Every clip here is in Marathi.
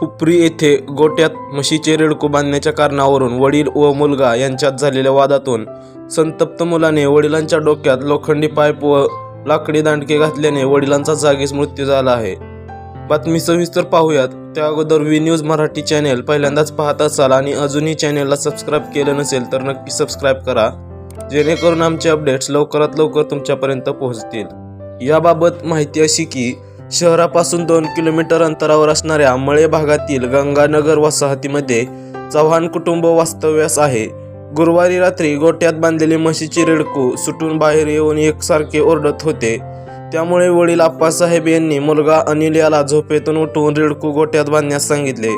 हुपरी येथे गोट्यात म्हशीचे रेडको बांधण्याच्या कारणावरून वडील व मुलगा यांच्यात झालेल्या वादातून संतप्त मुलाने वडिलांच्या डोक्यात लोखंडी पाईप व लाकडी दांडके घातल्याने वडिलांचा जागीच मृत्यू झाला आहे. बातमी सविस्तर पाहूयात. त्या अगोदर व्ही न्यूज मराठी चॅनेल पहिल्यांदाच पाहत असाल आणि अजूनही चॅनेलला सबस्क्राईब केलं नसेल तर नक्की सबस्क्राईब करा जेणेकरून आमचे अपडेट्स लवकरात लवकर तुमच्यापर्यंत पोहोचतील. याबाबत माहिती अशी की शहरापासून दोन किलोमीटर अंतरावर असणाऱ्या मळे भागातील गंगानगर वसाहतीमध्ये चव्हाण कुटुंब वास्तव्यास आहे. गुरुवारी रात्री गोट्यात बांधलेली म्हशीची रेडकू सुटून बाहेर येऊन एकसारखे ओरडत होते. त्यामुळे वडील आप्पासाहेब यांनी मुलगा अनिल याला झोपेतून उठवून रेडकू गोट्यात बांधण्यास सांगितले.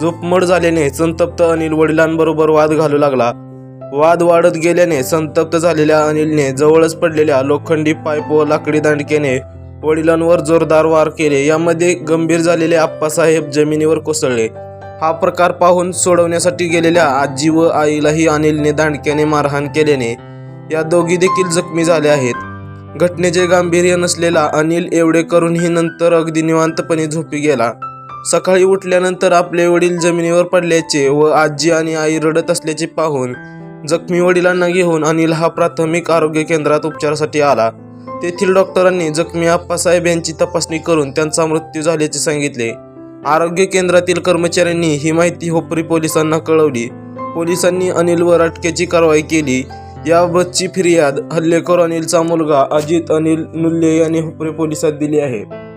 झोपमोड झाल्याने संतप्त अनिल वडिलांबरोबर वाद घालू लागला. वाद वाढत गेल्याने संतप्त झालेल्या अनिलने जवळच पडलेल्या लोखंडी पाईप व लाकडी दांडकेने वडिलांवर जोरदार वार केले. यामध्ये गंभीर झालेले आप्पासाहेब जमिनीवर कोसळले. हा प्रकार पाहून सोडवण्यासाठी गेलेल्या आजी व आईलाही अनिलने दांडक्याने मारहाण केल्याने या दोघी देखील जखमी झाल्या आहेत. घटनेचे गांभीर्य नसलेला अनिल एवढे करूनही नंतर अगदी निवांतपणे झोपी गेला. सकाळी उठल्यानंतर आपले वडील जमिनीवर पडल्याचे व आजी आणि आई रडत असल्याचे पाहून जखमी वडिलांना घेऊन अनिल हा प्राथमिक आरोग्य केंद्रात उपचारासाठी आला. तेथील डॉक्टरांनी जखमी आप्पासाहेब यांची तपासणी करून त्यांचा मृत्यू झाल्याचे सांगितले. आरोग्य केंद्रातील कर्मचाऱ्यांनी ही माहिती होपरी पोलिसांना कळवली. पोलिसांनी अनिलवर अटकेची कारवाई केली. याबाबतची फिर्याद हल्लेखोर अनिलचा मुलगा अजित अनिल नुल्ले यांनी हुपरी पोलिसात दिली आहे.